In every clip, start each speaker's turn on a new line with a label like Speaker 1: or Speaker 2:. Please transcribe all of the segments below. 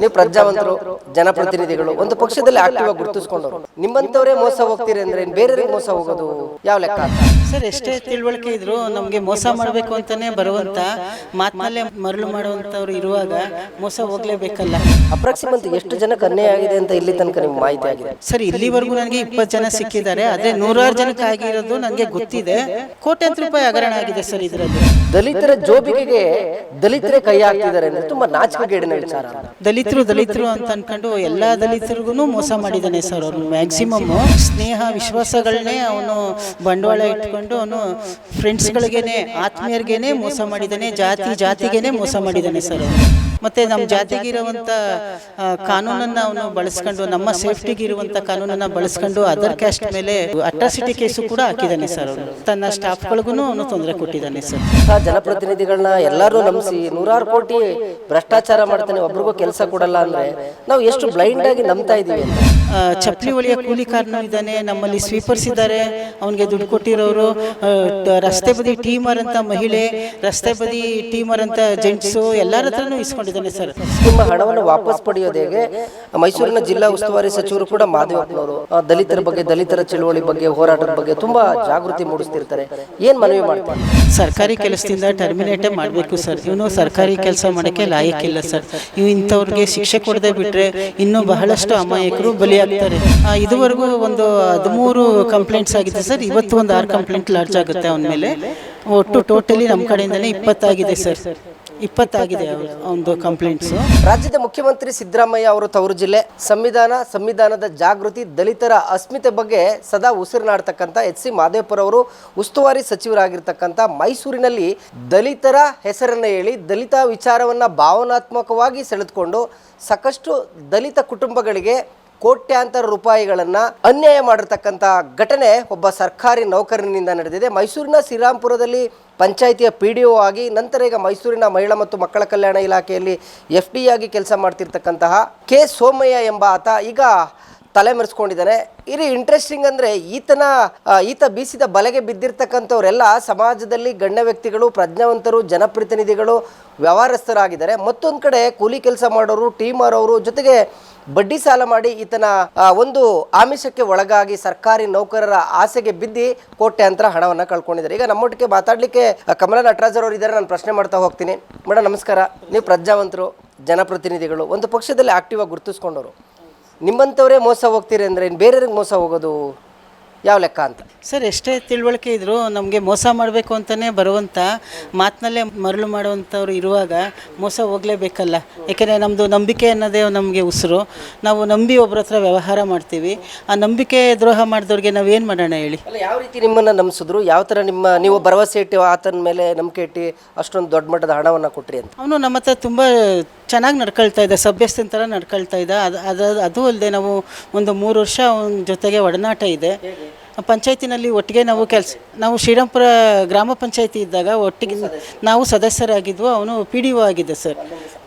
Speaker 1: ನೀವು ಪ್ರಜಾವಂತರು ಜನಪ್ರತಿನಿಧಿಗಳು ಒಂದು ಪಕ್ಷದಲ್ಲಿ ಆಕ್ಟಿವ್ ಆಗಿ ಗುರುತಿಸ್ಕೊಂಡವರು. ನಿಮ್ಮಂತವರೇ ಮೋಸ ಹೋಗ್ತೀರಿ ಅಂದ್ರೆ ಬೇರೆ ಬೇರೆಯವ್ರಿಗೆ ಮೋಸ ಹೋಗೋದು? ಯಾವ ಲೆಕ್ಕ?
Speaker 2: ಸರ್ ಎಷ್ಟೇ ತಿಳುವಳಿಕೆ ಇದ್ರು ನಮಗೆ ಮೋಸ ಮಾಡಬೇಕು ಅಂತಾನೆ ಬರುವಂತ ಮಾತಿನಲ್ಲೇ ಮರಳು ಮಾಡುವಂತವ್ರು ಇರುವಾಗ ಮೋಸ ಹೋಗ್ಲೇಬೇಕಲ್ಲ.
Speaker 1: ಅಪ್ರಾಕ್ಸಿಮೇಟ್ ಎಷ್ಟು ಜನಕ್ಕೆ ಅನ್ಯಾಯ ಆಗಿದೆ ಅಂತ ಇಲ್ಲಿ ತನಕ ನಿಮ್ಗೆ ಮಾಹಿತಿ ಆಗಿದೆ?
Speaker 2: ಸರ್ ಇಲ್ಲಿವರೆಗೂ ನನಗೆ ಇಪ್ಪತ್ತು ಜನ ಸಿಕ್ಕಿದ್ದಾರೆ. ಆದ್ರೆ ನೂರಾರು ಜನಕ್ಕೆ ಆಗಿರೋದು ನನಗೆ ಗೊತ್ತಿದೆ. ಕೋಟ್ಯಾಂತರ ರೂಪಾಯಿ ಹಗರಣ ಆಗಿದೆ ಸರ್ ಇದರಲ್ಲಿ
Speaker 1: ದಲಿತರ ಜೋಬಿಗೆಗೆ ದಲಿತರೇ ಕೈ ಹಾಕ್ತಿದ್ದಾರೆ ಅಂದ್ರೆ ತುಂಬಾ ನಾಚಿಕೆಗೇಡಿನ ವಿಚಾರ
Speaker 2: ದಲಿತರು ದಲಿತರು ಅಂತ ಅನ್ಕೊಂಡು ಎಲ್ಲ ದಲಿತರಿಗೂ ಮೋಸ ಮಾಡಿದ್ದಾನೆ ಸರ್ ಅವನು. ಮ್ಯಾಕ್ಸಿಮಮ್ ಸ್ನೇಹ ವಿಶ್ವಾಸಗಳನ್ನೇ ಅವನು ಬಂಡವಾಳ ಇಟ್ಕೊಂಡು ಅವನು ಫ್ರೆಂಡ್ಸ್ಗಳಿಗೇನೆ ಆತ್ಮೀಯರಿಗೇನೆ ಮೋಸ ಮಾಡಿದ್ದಾನೆ ಜಾತಿ, ಜಾತಿಗೇನೆ ಮೋಸ ಮಾಡಿದ್ದಾನೆ ಸರ್ ಅವನು. ಮತ್ತೆ ನಮ್ಮ ಜಾತಿಗಿರುವಂತ ಕಾನೂನನ್ನ ಅವನು ಬಳಸ್ಕೊಂಡು ನಮ್ಮ ಸೇಫ್ಟಿಗೆ ಇರುವಂತ ಕಾನೂನನ್ನ ಬಳಸ್ಕೊಂಡು ಅದರ್ ಕ್ಯಾಸ್ಟ್ ಮೇಲೆ ಅಟ್ರಾಸಿಟಿ ಕೇಸು ಕೂಡ ಹಾಕಿದ್ದಾನೆ ಸರ್ ಅವನು. ತನ್ನ ಸ್ಟಾಫ್ಗಳಿಗೂ ಅವನು ತೊಂದರೆ ಕೊಟ್ಟಿದ್ದಾನೆ ಸರ್.
Speaker 1: ಜನಪ್ರತಿನಿಧಿಗಳನ್ನ ಎಲ್ಲರೂ ನಂಬಿಸಿ ನೂರಾರು ಕೋಟಿ ಭ್ರಷ್ಟಾಚಾರ ಮಾಡ್ತಾನೆ ಒಬ್ರಿಗೂ ಕೆಲಸ ಕೊಡಲ್ಲ ಅಂದ್ರೆ ನಾವು ಎಷ್ಟು ಬ್ಲೈಂಡ್ ಆಗಿ ನಂಬ್ತಾ ಇದೀವಿ ಅಂತ.
Speaker 2: ಚಪ್ಪಲಿ ಕೂಲಿ ಕೂಲಿಕಾರನು ಇದ್ದಾನೆ ನಮ್ಮಲ್ಲಿ ಸ್ವೀಪರ್ಸ್ ಇದ್ದಾರೆ ಅವನಿಗೆ ದುಡ್ಡು ಕೊಟ್ಟಿರೋರು ರಸ್ತೆ ಬದಿ ಟೀಮರ್ ಅಂತ ಮಹಿಳೆ ರಸ್ತೆ ಬದಿ ಟೀಮರ್ ಅಂತ ಜೆಂಟ್ಸು ಎಲ್ಲರ ಹತ್ರನೂ ಇಸ್ಕೊಂಡಿದ್ದಾನೆ ಸರ್.
Speaker 1: ನಿಮ್ಮ ಹಣವನ್ನು ವಾಪಸ್ ಪಡೆಯೋದು ಹೇಗೆ? ಮೈಸೂರಿನ ಜಿಲ್ಲಾ ಉಸ್ತುವಾರಿ ಸಚಿವರು ಕೂಡ ಮಾದೇವಪ್ಪನವರು ದಲಿತರ ಬಗ್ಗೆ ದಲಿತರ ಚಳುವಳಿ ಬಗ್ಗೆ ಹೋರಾಟದ ಬಗ್ಗೆ ತುಂಬಾ ಜಾಗೃತಿ ಮೂಡಿಸ್ತಿರ್ತಾರೆ. ಏನ್ ಮನವಿ ಮಾಡ್ತಾರೆ?
Speaker 2: ಸರ್ಕಾರಿ ಕೆಲಸದಿಂದ ಟರ್ಮಿನೇಟೇ ಮಾಡಬೇಕು ಸರ್. ಇವನು ಸರ್ಕಾರಿ ಕೆಲಸ ಮಾಡೋಕ್ಕೆ ಲಾಯಕ್ಕಿಲ್ಲ ಸರ್. ಇವು ಇಂಥವ್ರಿಗೆ ಶಿಕ್ಷೆ ಕೊಡದೆ ಬಿಟ್ಟರೆ ಇನ್ನೂ ಬಹಳಷ್ಟು ಅಮಾಯಕರು ಬಲಿಯಾಗ್ತಾರೆ ಆ, ಇದುವರೆಗೂ ಒಂದು ಹದಿಮೂರು ಕಂಪ್ಲೇಂಟ್ಸ್ ಆಗಿದೆ ಸರ್. ಇವತ್ತು ಒಂದು ಆರು ಕಂಪ್ಲೇಂಟ್ ಲಾಡ್ಜ್ ಆಗುತ್ತೆ ಅವನ ಮೇಲೆ. ಒಟ್ಟು ಟೋಟಲಿ ನಮ್ಮ ಕಡೆಯಿಂದಲೇ ಇಪ್ಪತ್ತಾಗಿದೆ ಸರ್. ಇಪ್ಪತ್ತಾಗಿದೆ ಒಂದು ಕಂಪ್ಲೇಂಟ್ಸ್
Speaker 1: ರಾಜ್ಯದ ಮುಖ್ಯಮಂತ್ರಿ ಸಿದ್ದರಾಮಯ್ಯ ಅವರು ತವರು ಜಿಲ್ಲೆ. ಸಂವಿಧಾನ ಸಂವಿಧಾನದ ಜಾಗೃತಿ ದಲಿತರ ಅಸ್ಮಿತೆ ಬಗ್ಗೆ ಸದಾ ಉಸಿರುನಾಡ್ತಕ್ಕಂಥ ಎಚ್ ಸಿ ಮಾದೇವಪುರ ಅವರು ಉಸ್ತುವಾರಿ ಸಚಿವರಾಗಿರ್ತಕ್ಕಂಥ ಮೈಸೂರಿನಲ್ಲಿ ದಲಿತರ ಹೆಸರನ್ನು ಹೇಳಿ ದಲಿತ ವಿಚಾರವನ್ನ ಭಾವನಾತ್ಮಕವಾಗಿ ಸೆಳೆದುಕೊಂಡು ಸಾಕಷ್ಟು ದಲಿತ ಕುಟುಂಬಗಳಿಗೆ ಕೋಟ್ಯಾಂತರ ರೂಪಾಯಿಗಳನ್ನು ಅನ್ಯಾಯ ಮಾಡಿರ್ತಕ್ಕಂಥ ಘಟನೆ ಒಬ್ಬ ಸರ್ಕಾರಿ ನೌಕರನಿಂದ ನಡೆದಿದೆ. ಮೈಸೂರಿನ ಶ್ರೀರಾಮ್ಪುರದಲ್ಲಿ ಪಂಚಾಯಿತಿಯ ಪಿ ಡಿ ಒ ಆಗಿ ನಂತರ ಈಗ ಮೈಸೂರಿನ ಮಹಿಳಾ ಮತ್ತು ಮಕ್ಕಳ ಕಲ್ಯಾಣ ಇಲಾಖೆಯಲ್ಲಿ ಎಫ್ ಡಿ ಆಗಿ ಕೆಲಸ ಮಾಡ್ತಿರ್ತಕ್ಕಂತಹ ಕೆ ಸೋಮಯ್ಯ ಎಂಬ ಆತ ಈಗ ತಲೆ ಮರೆಸ್ಕೊಂಡಿದ್ದಾನೆ. ಇಲ್ಲಿ ಇಂಟ್ರೆಸ್ಟಿಂಗ್ ಅಂದರೆ ಈತನ ಈತ ಬೀಸಿದ ಬಲೆಗೆ ಬಿದ್ದಿರ್ತಕ್ಕಂಥವರೆಲ್ಲ ಸಮಾಜದಲ್ಲಿ ಗಣ್ಯ ವ್ಯಕ್ತಿಗಳು, ಪ್ರಜ್ಞಾವಂತರು, ಜನಪ್ರತಿನಿಧಿಗಳು ವ್ಯವಹಾರಸ್ಥರಾಗಿದ್ದಾರೆ. ಮತ್ತೊಂದು ಕಡೆ ಕೂಲಿ ಕೆಲಸ ಮಾಡೋರು ಟೀಮರ್ ಅವರು ಜೊತೆಗೆ ಬಡ್ಡಿ ಸಾಲ ಮಾಡಿ ಈತನ ಒಂದು ಆಮಿಷಕ್ಕೆ ಒಳಗಾಗಿ ಸರ್ಕಾರಿ ನೌಕರರ ಆಸೆಗೆ ಬಿದ್ದಿ ಕೋಟ್ಯಾಂತರ ಹಣವನ್ನು ಕಳ್ಕೊಂಡಿದ್ದಾರೆ. ಈಗ ನಮ್ಮೊಟ್ಟಿಗೆ ಮಾತಾಡಲಿಕ್ಕೆ ಕಮಲ ನಟರಾಜರ್ ಅವರು ಇದ್ದಾರೆ. ನಾನು ಪ್ರಶ್ನೆ ಮಾಡ್ತಾ ಹೋಗ್ತೀನಿ. ಮೇಡಮ್ ನಮಸ್ಕಾರ. ನೀವು ಪ್ರಜ್ಞಾವಂತರು, ಜನಪ್ರತಿನಿಧಿಗಳು, ಒಂದು ಪಕ್ಷದಲ್ಲಿ ಆಕ್ಟಿವ್ ಆಗಿ ಗುರುತಿಸ್ಕೊಂಡವರು. ನಿಮ್ಮಂಥವರೇ ಮೋಸ ಹೋಗ್ತೀರಿ ಅಂದರೆ ಬೇರೆಯವ್ರಿಗೆ ಮೋಸ ಹೋಗೋದು? ಯಾವ ಲೆಕ್ಕ ಅಂತ?
Speaker 2: ಸರ್ ಎಷ್ಟೇ ತಿಳುವಳಿಕೆ ಇದ್ರು ನಮಗೆ ಮೋಸ ಮಾಡಬೇಕು ಅಂತಲೇ ಬರುವಂಥ ಮಾತಿನಲ್ಲೇ ಮರಳು ಮಾಡುವಂಥವ್ರು ಇರುವಾಗ ಮೋಸ ಹೋಗಲೇಬೇಕಲ್ಲ. ಯಾಕೆಂದರೆ ನಮ್ಮದು ನಂಬಿಕೆ ಅನ್ನೋದೇ ನಮಗೆ ಉಸಿರು. ನಾವು ನಂಬಿ ಒಬ್ಬರ ಹತ್ರ ವ್ಯವಹಾರ ಮಾಡ್ತೀವಿ. ಆ ನಂಬಿಕೆ ದ್ರೋಹ ಮಾಡಿದವ್ರಿಗೆ ಏನು ಮಾಡೋಣ ಹೇಳಿ?
Speaker 1: ಅಲ್ಲ ಯಾವ ರೀತಿ ನಿಮ್ಮನ್ನು ನಂಬಿಸಿದ್ರು? ಯಾವ ಥರ ನಿಮ್ಮ ನೀವು ಭರವಸೆ ಇಟ್ಟು ಆತನ ಮೇಲೆ ನಂಬಿಕೆ ಇಟ್ಟು ಅಷ್ಟೊಂದು ದೊಡ್ಡ ಮಟ್ಟದ ಹಣವನ್ನು ಕೊಟ್ರಿ ಅಂತ?
Speaker 2: ಅವನು ನಮ್ಮ ಹತ್ರ ತುಂಬ ಚೆನ್ನಾಗಿ ನಡ್ಕೊಳ್ತಾ ಇದ್ದ ಸಭ್ಯಸ್ಥನ ಥರ ನಡ್ಕೊಳ್ತಾ ಇದ್ದ ಅದು ಅದು ಅದು ಅಲ್ಲದೆ ನಾವು ಒಂದು ಮೂರು ವರ್ಷ ಅವನ ಜೊತೆಗೆ ಒಡನಾಟ ಇದೆ. ಪಂಚಾಯತಿನಲ್ಲಿ ಒಟ್ಟಿಗೆ ನಾವು ಕೆಲಸ, ನಾವು ಶ್ರೀರಾಮ್ಪುರ ಗ್ರಾಮ ಪಂಚಾಯತಿ ಇದ್ದಾಗ ಒಟ್ಟಿಗೆ ನಾವು ಸದಸ್ಯರಾಗಿದ್ವು, ಅವನು ಪಿ ಡಿ ಒ ಸರ್.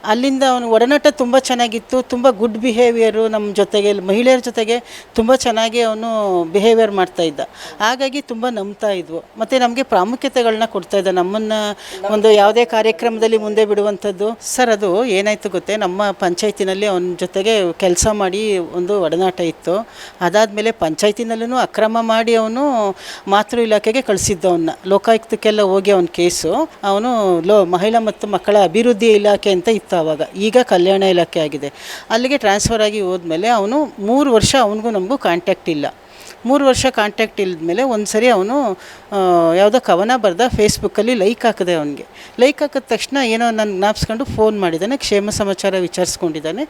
Speaker 2: ಅಲ್ಲಿಂದ ಅವನು ಒಡನಾಟ ತುಂಬ ಚೆನ್ನಾಗಿತ್ತು, ತುಂಬ ಗುಡ್ ಬಿಹೇವಿಯರು ನಮ್ಮ ಜೊತೆಗೆ, ಮಹಿಳೆಯರ ಜೊತೆಗೆ ತುಂಬ ಚೆನ್ನಾಗಿ ಅವನು ಬಿಹೇವಿಯರ್ ಮಾಡ್ತಾ ಇದ್ದ. ಹಾಗಾಗಿ ತುಂಬ ನಂಬ್ತಾ ಇದ್ವು. ಮತ್ತು ನಮಗೆ ಪ್ರಾಮುಖ್ಯತೆಗಳನ್ನ ಕೊಡ್ತಾ ಇದ್ದ. ನಮ್ಮನ್ನು ಒಂದು ಯಾವುದೇ ಕಾರ್ಯಕ್ರಮದಲ್ಲಿ ಮುಂದೆ ಬಿಡುವಂಥದ್ದು. ಸರ್, ಅದು ಏನಾಯಿತು ಗೊತ್ತೇ? ನಮ್ಮ ಪಂಚಾಯತಿನಲ್ಲಿ ಅವನ ಜೊತೆಗೆ ಕೆಲಸ ಮಾಡಿ ಒಂದು ಒಡನಾಟ ಇತ್ತು. ಅದಾದಮೇಲೆ ಪಂಚಾಯತಿನಲ್ಲೂ ಅಕ್ರಮ ಮಾಡಿ ಅವನು ಮಾತೃ ಇಲಾಖೆಗೆ ಕಳಿಸಿದ್ದ ಅವನ್ನ. ಲೋಕಾಯುಕ್ತಕ್ಕೆಲ್ಲ ಹೋಗಿ ಅವನ ಕೇಸು ಅವನು ಲೋ, ಮಹಿಳಾ ಮತ್ತು ಮಕ್ಕಳ ಅಭಿವೃದ್ಧಿ ಇಲಾಖೆ ಅಂತ ಇತ್ತು. ಆವಾಗ ಈಗ ಕಲ್ಯಾಣ ಇಲಾಖೆ ಆಗಿದೆ. ಅಲ್ಲಿಗೆ ಟ್ರಾನ್ಸ್ಫರ್ ಆಗಿ ಹೋದ್ಮೇಲೆ ಅವನು ಮೂರು ವರ್ಷ ಅವನಿಗೂ ನಮಗೂ ಕಾಂಟ್ಯಾಕ್ಟ್ ಇಲ್ಲ. ಮೂರು ವರ್ಷ ಕಾಂಟ್ಯಾಕ್ಟ್ ಇಲ್ಲದ್ಮೇಲೆ ಒಂದು ಸರಿ ಅವನು ಯಾವುದೋ ಕವನ ಬರೆದ ಫೇಸ್ಬುಕ್ಕಲ್ಲಿ ಲೈಕ್ ಹಾಕಿದೆ ಅವನಿಗೆ. ಲೈಕ್ ಹಾಕಿದ ತಕ್ಷಣ ಏನೋ ನನ್ನ ಜ್ಞಾಪಿಸ್ಕೊಂಡು ಫೋನ್ ಮಾಡಿದ್ದಾನೆ ಕ್ಷೇಮ ಸಮಾಚಾರ ವಿಚಾರಿಸ್ಕೊಂಡಿದ್ದಾನೆ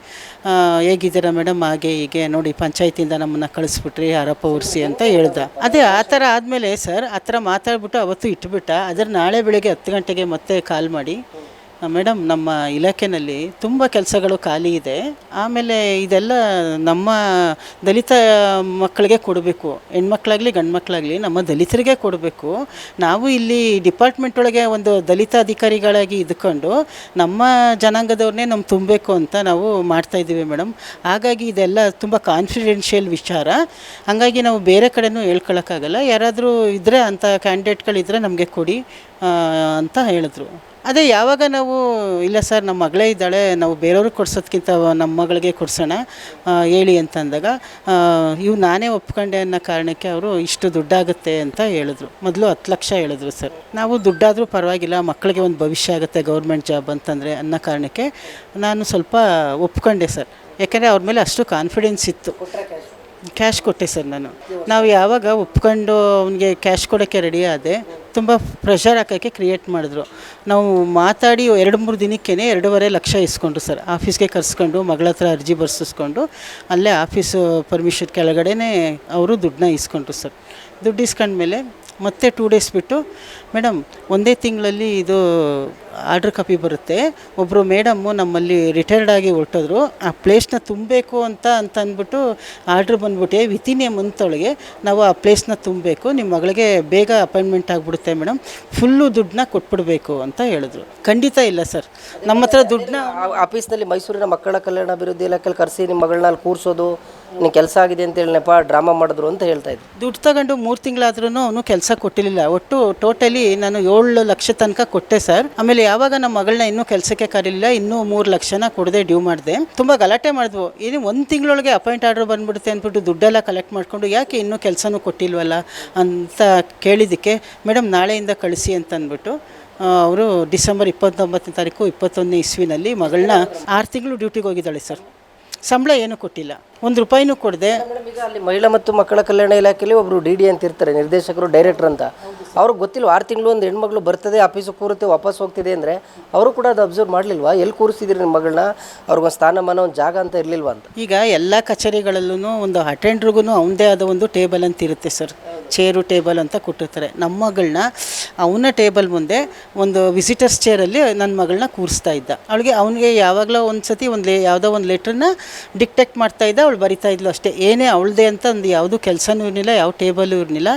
Speaker 2: ಹೇಗಿದ್ದೀರಾ ಮೇಡಮ್ ಹಾಗೆ ಹೀಗೆ. ನೋಡಿ, ಪಂಚಾಯತಿಯಿಂದ ನಮ್ಮನ್ನು ಕಳಿಸ್ಬಿಟ್ರಿ, ಆರೋಪ ಉರ್ಸಿ ಅಂತ ಹೇಳ್ದ. ಅದೇ ಆ ಥರ ಆದಮೇಲೆ ಸರ್ ಆ ಥರ ಮಾತಾಡ್ಬಿಟ್ಟು ಅವತ್ತು ಇಟ್ಬಿಟ್ಟ. ಅದರ ನಾಳೆ ಬೆಳಗ್ಗೆ ಹತ್ತು ಗಂಟೆಗೆ ಮತ್ತೆ ಕಾಲ್ ಮಾಡಿ. ಮೇಡಮ್, ನಮ್ಮ ಇಲಾಖೆಯಲ್ಲಿ ತುಂಬ ಕೆಲಸಗಳು ಖಾಲಿ ಇದೆ. ಆಮೇಲೆ ಇದೆಲ್ಲ ನಮ್ಮ ದಲಿತ ಮಕ್ಕಳಿಗೆ ಕೊಡಬೇಕು. ಹೆಣ್ಮಕ್ಳಾಗಲಿ ಗಂಡು ಮಕ್ಕಳಾಗಲಿ ನಮ್ಮ ದಲಿತರಿಗೆ ಕೊಡಬೇಕು. ನಾವು ಇಲ್ಲಿ ಡಿಪಾರ್ಟ್ಮೆಂಟ್ ಒಳಗೆ ಒಂದು ದಲಿತ ಅಧಿಕಾರಿಗಳಾಗಿ ಇದ್ಕೊಂಡು ನಮ್ಮ ಜನಾಂಗದವ್ರನ್ನೇ ನಮ್ಗೆ ತುಂಬಬೇಕು ಅಂತ ನಾವು ಮಾಡ್ತಾ ಇದ್ದೀವಿ ಮೇಡಮ್. ಹಾಗಾಗಿ ಇದೆಲ್ಲ ತುಂಬ ಕಾನ್ಫಿಡೆನ್ಷಿಯಲ್ ವಿಚಾರ. ಹಾಗಾಗಿ ನಾವು ಬೇರೆ ಕಡೆನೂ ಹೇಳ್ಕೊಳಕ್ಕಾಗಲ್ಲ. ಯಾರಾದರೂ ಇದ್ದರೆ ಅಂಥ ಕ್ಯಾಂಡಿಡೇಟ್ಗಳಿದ್ದರೆ ನಮಗೆ ಕೊಡಿ ಅಂತ ಹೇಳಿದ್ರು. ಅದೇ ಯಾವಾಗ ನಾವು ಇಲ್ಲ ಸರ್ ನಮ್ಮ ಮಗಳೇ ಇದ್ದಾಳೆ ನಾವು ಬೇರೆಯವ್ರಿಗೆ ಕೊಡ್ಸೋದ್ಕಿಂತ ನಮ್ಮ ಮಗಳಿಗೆ ಕೊಡ್ಸೋಣ ಹೇಳಿ ಅಂತ ಅಂದಾಗ ಆ, ಇವು ನಾನೇ ಒಪ್ಕೊಂಡೆ ಅನ್ನೋ ಕಾರಣಕ್ಕೆ ಅವರು ಇಷ್ಟು ದುಡ್ಡಾಗುತ್ತೆ ಅಂತ ಹೇಳಿದ್ರು. ಮೊದಲು ಹತ್ತು ಲಕ್ಷ ಹೇಳಿದ್ರು ಸರ್. ನಾವು ದುಡ್ಡಾದರೂ ಪರವಾಗಿಲ್ಲ ಮಕ್ಕಳಿಗೆ ಒಂದು ಭವಿಷ್ಯ ಆಗುತ್ತೆ ಗೌರ್ಮೆಂಟ್ ಜಾಬ್ ಅಂತಂದರೆ ಅನ್ನೋ ಕಾರಣಕ್ಕೆ ನಾನು ಸ್ವಲ್ಪ ಒಪ್ಕೊಂಡೆ ಸರ್. ಯಾಕೆಂದರೆ ಅವ್ರ ಮೇಲೆ ಅಷ್ಟು ಕಾನ್ಫಿಡೆನ್ಸ್ ಇತ್ತು. ಕ್ಯಾಶ್ ಕೊಟ್ಟೆ ಸರ್ ನಾನು. ನಾವು ಯಾವಾಗ ಒಪ್ಕೊಂಡು ಅವನಿಗೆ ಕ್ಯಾಶ್ ಕೊಡೋಕ್ಕೆ ರೆಡಿ ಆದೆ, ತುಂಬ ಪ್ರೆಷರ್ ಹಾಕೋಕ್ಕೆ ಕ್ರಿಯೇಟ್ ಮಾಡಿದ್ರು. ನಾವು ಮಾತಾಡಿ ಎರಡು ಮೂರು ದಿನಕ್ಕೇ ಎರಡೂವರೆ ಲಕ್ಷ ಇಸ್ಕೊಂಡ್ರು ಸರ್, ಆಫೀಸ್ಗೆ ಕರೆಸ್ಕೊಂಡು, ಮಗಳ ಹತ್ರ ಅರ್ಜಿ ಬರ್ಸಿಸ್ಕೊಂಡು, ಅಲ್ಲೇ ಆಫೀಸು ಪರ್ಮಿಷನ್ ಕೆಳಗಡೆನೇ ಅವರು ದುಡ್ಡನ್ನ ಇಸ್ಕೊಂಡ್ರು ಸರ್. ದುಡ್ಡು ಇಸ್ಕೊಂಡ್ಮೇಲೆ ಮತ್ತೆ ಟೂ ಡೇಸ್ ಬಿಟ್ಟು ಮೇಡಮ್ ಒಂದೇ ತಿಂಗಳಲ್ಲಿ ಇದು ಆರ್ಡ್ರ್ ಕಾಪಿ ಬರುತ್ತೆ. ಒಬ್ಬರು ಮೇಡಮ್ಮು ನಮ್ಮಲ್ಲಿ ರಿಟೈರ್ಡ್ ಆಗಿ ಹೊರಟೋದ್ರು, ಆ ಪ್ಲೇಸ್ನ ತುಂಬಬೇಕು ಅಂತ ಅಂತ ಅಂದ್ಬಿಟ್ಟು ಆರ್ಡ್ರ್ ಬಂದ್ಬಿಟ್ಟು. ವಿತಿನ್ ಎ ಮಂತ್ ಒಳಗೆ ನಾವು ಆ ಪ್ಲೇಸ್ನ ತುಂಬಬೇಕು. ನಿಮ್ಮ ಮಗಳಿಗೆ ಬೇಗ ಅಪಾಯಿಂಟ್ಮೆಂಟ್ ಆಗಿಬಿಡುತ್ತೆ ಮೇಡಮ್ ಫುಲ್ಲು ದುಡ್ಡನ್ನ ಕೊಟ್ಬಿಡಬೇಕು ಅಂತ ಹೇಳಿದ್ರು. ಖಂಡಿತ ಇಲ್ಲ ಸರ್ ನಮ್ಮ ಹತ್ರ ದುಡ್ಡನ್ನ
Speaker 1: ಆಫೀಸ್ನಲ್ಲಿ ಮೈಸೂರಿನ ಮಕ್ಕಳ ಕಲ್ಯಾಣ ಅಭಿವೃದ್ಧಿ ಇಲಾಖೆಯಲ್ಲಿ ಕರೆಸಿ ನಿಮ್ಮ ಮಗಳನ್ನ ಅಲ್ಲಿ ಕೂರಿಸೋದು ನಿನ್ನ ಕೆಲಸ ಆಗಿದೆ ಅಂತ ಹೇಳಿ ನೆಪ ಡ್ರಾಮಾ ಮಾಡಿದ್ರು ಅಂತ ಹೇಳ್ತಾ ಇದ್ದೆ.
Speaker 2: ದುಡ್ಡು ತಗೊಂಡು ಮೂರು ತಿಂಗಳಾದ್ರೂ ಅವನು ಕೆಲಸ ಕೊಟ್ಟಿರಲಿಲ್ಲ. ಒಟ್ಟು ಟೋಟಲಿ ನಾನು ಏಳು ಲಕ್ಷ ತನಕ ಕೊಟ್ಟೆ ಸರ್. ಆಮೇಲೆ ಯಾವಾಗ ನಮ್ಮ ಮಗಳನ್ನ ಇನ್ನೂ ಕೆಲಸಕ್ಕೆ ಕರೀಲಿಲ್ಲ, ಇನ್ನೂ ಮೂರು ಲಕ್ಷನ ಕೊಡದೆ ಡ್ಯೂ ಮಾಡಿದೆ. ತುಂಬ ಗಲಾಟೆ ಮಾಡಿದ್ವು. ಇದು ಒಂದು ತಿಂಗಳೊಳಗೆ ಅಪಾಯಿಂಟ್ ಆರ್ಡರ್ ಬಂದ್ಬಿಡುತ್ತೆ ಅಂದ್ಬಿಟ್ಟು ದುಡ್ಡೆಲ್ಲ ಕಲೆಕ್ಟ್ ಮಾಡಿಕೊಂಡು ಯಾಕೆ ಇನ್ನೂ ಕೆಲಸನೂ ಕೊಟ್ಟಿಲ್ವಲ್ಲ ಅಂತ ಕೇಳಿದ್ದಕ್ಕೆ, ಮೇಡಮ್, ನಾಳೆಯಿಂದ ಕಳಿಸಿ ಅಂತ ಅಂದ್ಬಿಟ್ಟು ಅವರು ಡಿಸೆಂಬರ್ ಇಪ್ಪತ್ತೊಂಬತ್ತನೇ ತಾರೀಕು ಇಪ್ಪತ್ತೊಂದನೇ ಇಸ್ವಿನಲ್ಲಿ ಮಗಳನ್ನ ಆರು ತಿಂಗಳು ಡ್ಯೂಟಿಗೆ ಹೋಗಿದ್ದಾಳೆ ಸರ್. ಸಂಬಳ ಏನೂ ಕೊಟ್ಟಿಲ್ಲ. ಒಂದು ರೂಪಾಯಿನೂ ಕೊಡದೆ.
Speaker 1: ಈಗ ಅಲ್ಲಿ ಮಹಿಳಾ ಮತ್ತು ಮಕ್ಕಳ ಕಲ್ಯಾಣ ಇಲಾಖೆಯಲ್ಲಿ ಒಬ್ಬರು ಡಿ ಡಿ ಅಂತ ಇರ್ತಾರೆ ನಿರ್ದೇಶಕರು ಡೈರೆಕ್ಟರ್ ಅಂತ. ಅವ್ರಿಗೆ ಗೊತ್ತಿಲ್ಲ ಆರು ತಿಂಗಳು ಒಂದು ಹೆಣ್ಮಗಳು ಬರ್ತದೆ ಆಫೀಸಿಗೆ ಕೂರುತ್ತೆ ವಾಪಸ್ ಹೋಗ್ತಿದೆ ಅಂದರೆ ಅವರು ಕೂಡ ಅದು ಅಬ್ಸರ್ವ್ ಮಾಡಲಿಲ್ವಾ? ಎಲ್ಲಿ ಕೂರಿಸಿದ್ರಿ ನಿಮ್ಮ ಮಗಳನ್ನ? ಅವ್ರಿಗೊಂದು ಸ್ಥಾನಮಾನ ಒಂದು ಜಾಗ ಅಂತ ಇರಲಿಲ್ವಾ ಅಂತ?
Speaker 2: ಈಗ ಎಲ್ಲ ಕಚೇರಿಗಳಲ್ಲೂ ಒಂದು ಅಟೆಂಡ್ರಿಗೂ ಅವನದೇ ಆದ ಒಂದು ಟೇಬಲ್ ಅಂತ ಇರುತ್ತೆ ಸರ್. ಚೇರು ಟೇಬಲ್ ಅಂತ ಕೊಟ್ಟಿರ್ತಾರೆ. ನಮ್ಮ ಮಗಳನ್ನ ಅವನ ಟೇಬಲ್ ಮುಂದೆ ಒಂದು ವಿಸಿಟರ್ಸ್ ಚೇರಲ್ಲಿ ನನ್ನ ಮಗಳನ್ನ ಕೂರಿಸ್ತಾ ಇದ್ದ. ಅವಳಿಗೆ ಅವನಿಗೆ ಯಾವಾಗಲೋ ಒಂದು ಸತಿ ಒಂದು ಲೇ ಯಾವುದೋ ಒಂದು ಲೆಟ್ರನ್ನ ಡಿಕ್ಟೆಕ್ಟ್ ಮಾಡ್ತಾ ಇದ್ದ, ಅವಳು ಬರಿತಾ ಇದ್ಲು ಅಷ್ಟೇ. ಏನೇ ಅವಳದೇ ಅಂತ ಒಂದು ಯಾವುದು ಕೆಲಸನೂ ಇರಲಿಲ್ಲ, ಯಾವ ಟೇಬಲು ಇರಲಿಲ್ಲ.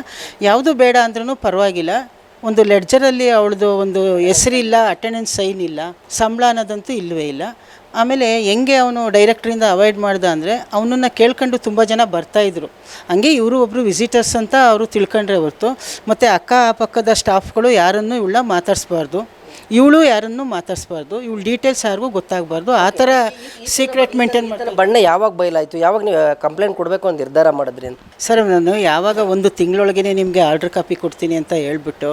Speaker 2: ಯಾವುದು ಬೇಡ ಅಂದ್ರೂ ಪರವಾಗಿಲ್ಲ. ಒಂದು ಲೆಡ್ಜರಲ್ಲಿ ಅವಳದು ಒಂದು ಹೆಸರಿಲ್ಲ ಅಟೆಂಡೆನ್ಸ್ ಸೈನ್ ಇಲ್ಲ, ಸಂಬಳ ಅನ್ನೋದಂತೂ ಇಲ್ಲವೇ ಇಲ್ಲ. ಆಮೇಲೆ ಹೆಂಗೆ ಅವನು ಡೈರೆಕ್ಟ್ರಿಂದ ಅವಾಯ್ಡ್ ಮಾಡ್ದ ಅಂದರೆ ಅವನನ್ನು ಕೇಳ್ಕೊಂಡು ತುಂಬ ಜನ ಬರ್ತಾಯಿದ್ರು ಹಂಗೆ ಇವರು ಒಬ್ಬರು ವಿಸಿಟರ್ಸ್ ಅಂತ ಅವರು ತಿಳ್ಕೊಂಡ್ರೆ ಹೊರ್ತು, ಮತ್ತು ಅಕ್ಕ ಪಕ್ಕದ ಸ್ಟಾಫ್ಗಳು ಯಾರನ್ನೂ ಇವಳ ಮಾತಾಡಿಸ್ಬಾರ್ದು. ಇವಳು ಯಾರನ್ನೂ ಮಾತಾಡಿಸ್ಬಾರ್ದು ಇವಳು ಡೀಟೇಲ್ಸ್ ಯಾರಿಗೂ ಗೊತ್ತಾಗಬಾರ್ದು. ಆ ಥರ ಸೀಕ್ರೆಟ್ ಮೇಂಟೈನ್ ಮಾಡಿ
Speaker 1: ಬಣ್ಣ ಯಾವಾಗ ಬಯಲಾಯಿತು? ಯಾವಾಗ ನೀವು ಕಂಪ್ಲೇಂಟ್ ಕೊಡಬೇಕು ಅಂತ ನಿರ್ಧಾರ ಮಾಡಿದ್ರಿ ಅಂತ?
Speaker 2: ಸರ್ ನಾನು ಯಾವಾಗ ಒಂದು ತಿಂಗಳೊಳಗೇ ನಿಮಗೆ ಆರ್ಡ್ರ್ ಕಾಪಿ ಕೊಡ್ತೀನಿ ಅಂತ ಹೇಳ್ಬಿಟ್ಟು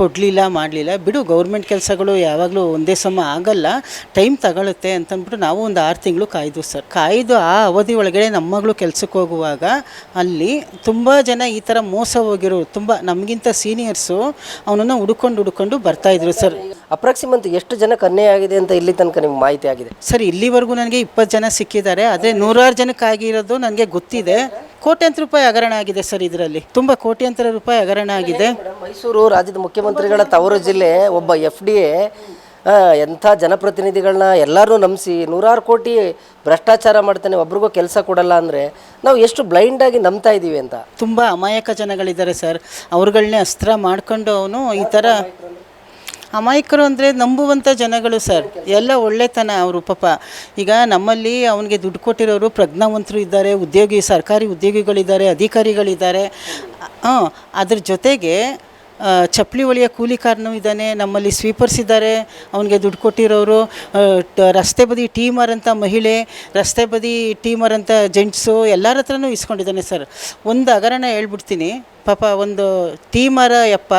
Speaker 2: ಕೊಡಲಿಲ್ಲ ಮಾಡಲಿಲ್ಲ. ಬಿಡು ಗೌರ್ಮೆಂಟ್ ಕೆಲಸಗಳು ಯಾವಾಗಲೂ ಒಂದೇ ಸಮ ಆಗಲ್ಲ. ಟೈಮ್ ತಗೊಳುತ್ತೆ ಅಂತಂದ್ಬಿಟ್ಟು ನಾವು ಒಂದು ಆರು ತಿಂಗಳು ಕಾಯ್ದು ಸರ್. ಕಾಯ್ದು ಆ ಅವಧಿ ಒಳಗಡೆ ನಮ್ಮ ಮಗಳು ಕೆಲ್ಸಕ್ಕೆ ಹೋಗುವಾಗ ಅಲ್ಲಿ ತುಂಬ ಜನ ಈ ಥರ ಮೋಸ ಹೋಗಿರೋರು ತುಂಬ ನಮಗಿಂತ ಸೀನಿಯರ್ಸು ಅವನನ್ನು ಹುಡ್ಕೊಂಡು ಹುಡ್ಕೊಂಡು ಬರ್ತಾಯಿದ್ರು ಸರ್.
Speaker 1: ಅಪ್ರಾಕ್ಸಿಮಂತ್ ಎಷ್ಟು ಜನಕ್ಕೆ ಅನ್ಯಾಯ ಆಗಿದೆ ಅಂತ ಇಲ್ಲಿ ತನಕ ನಿಮ್ಗೆ ಮಾಹಿತಿ ಆಗಿದೆ?
Speaker 2: ಸರ್ ಇಲ್ಲಿವರೆಗೂ ನನಗೆ ಇಪ್ಪತ್ತು ಜನ ಸಿಕ್ಕಿದ್ದಾರೆ. ಆದರೆ ನೂರಾರು ಜನಕ್ಕೆ ಆಗಿರೋದು ನನಗೆ ಗೊತ್ತಿದೆ. ಕೋಟ್ಯಾಂತರ ರೂಪಾಯಿ ಹಗರಣ ಆಗಿದೆ ಸರ್ ಇದರಲ್ಲಿ. ತುಂಬ ಕೋಟ್ಯಾಂತರ ರೂಪಾಯಿ ಹಗರಣ ಆಗಿದೆ.
Speaker 1: ಮೈಸೂರು ರಾಜ್ಯದ ಮುಖ್ಯಮಂತ್ರಿಗಳ ತವರು ಜಿಲ್ಲೆ ಒಬ್ಬ ಎಫ್ ಡಿ ಎ ಎಂಥ ಜನಪ್ರತಿನಿಧಿಗಳನ್ನ ಎಲ್ಲರೂ ನಂಬಿಸಿ ನೂರಾರು ಕೋಟಿ ಭ್ರಷ್ಟಾಚಾರ ಮಾಡ್ತಾನೆ ಒಬ್ರಿಗೂ ಕೆಲಸ ಕೊಡಲ್ಲ ಅಂದರೆ ನಾವು ಎಷ್ಟು ಬ್ಲೈಂಡಾಗಿ ನಂಬ್ತಾ ಇದ್ದೀವಿ ಅಂತ?
Speaker 2: ತುಂಬ ಅಮಾಯಕ ಜನಗಳಿದ್ದಾರೆ ಸರ್. ಅವ್ರುಗಳನ್ನೇ ಅಸ್ತ್ರ ಮಾಡ್ಕೊಂಡು ಅವನು ಈ ಥರ ಅಮಾಯಕರು ಅಂದರೆ ನಂಬುವಂಥ ಜನಗಳು ಸರ್. ಎಲ್ಲ ಒಳ್ಳೆತನ ಅವರು ಪಾಪ. ಈಗ ನಮ್ಮಲ್ಲಿ ಅವನಿಗೆ ದುಡ್ಡು ಕೊಟ್ಟಿರೋರು ಪ್ರಜ್ಞಾವಂತರು ಇದ್ದಾರೆ, ಉದ್ಯೋಗಿ, ಸರ್ಕಾರಿ ಉದ್ಯೋಗಿಗಳಿದ್ದಾರೆ, ಅಧಿಕಾರಿಗಳಿದ್ದಾರೆ. ಹಾಂ ಅದ್ರ ಜೊತೆಗೆ ಚಪ್ಪಲಿ ಒಳಿಯ ಕೂಲಿಕಾರನೂ ಇದ್ದಾನೆ, ನಮ್ಮಲ್ಲಿ ಸ್ವೀಪರ್ಸ್ ಇದ್ದಾರೆ, ಅವನಿಗೆ ದುಡ್ಡು ಕೊಟ್ಟಿರೋರು ರಸ್ತೆ ಬದಿ ಟೀಮರ್ ಅಂತ ಮಹಿಳೆ, ರಸ್ತೆ ಬದಿ ಟೀಮರ್ ಅಂತ ಜೆಂಟ್ಸು, ಎಲ್ಲರ ಹತ್ರನೂ ಇಸ್ಕೊಂಡಿದ್ದಾನೆ ಸರ್. ಒಂದು ಹಗರಣ ಹೇಳ್ಬಿಡ್ತೀನಿ. ಪಾಪ ಒಂದು ತೀಮರ ಯಪ್ಪ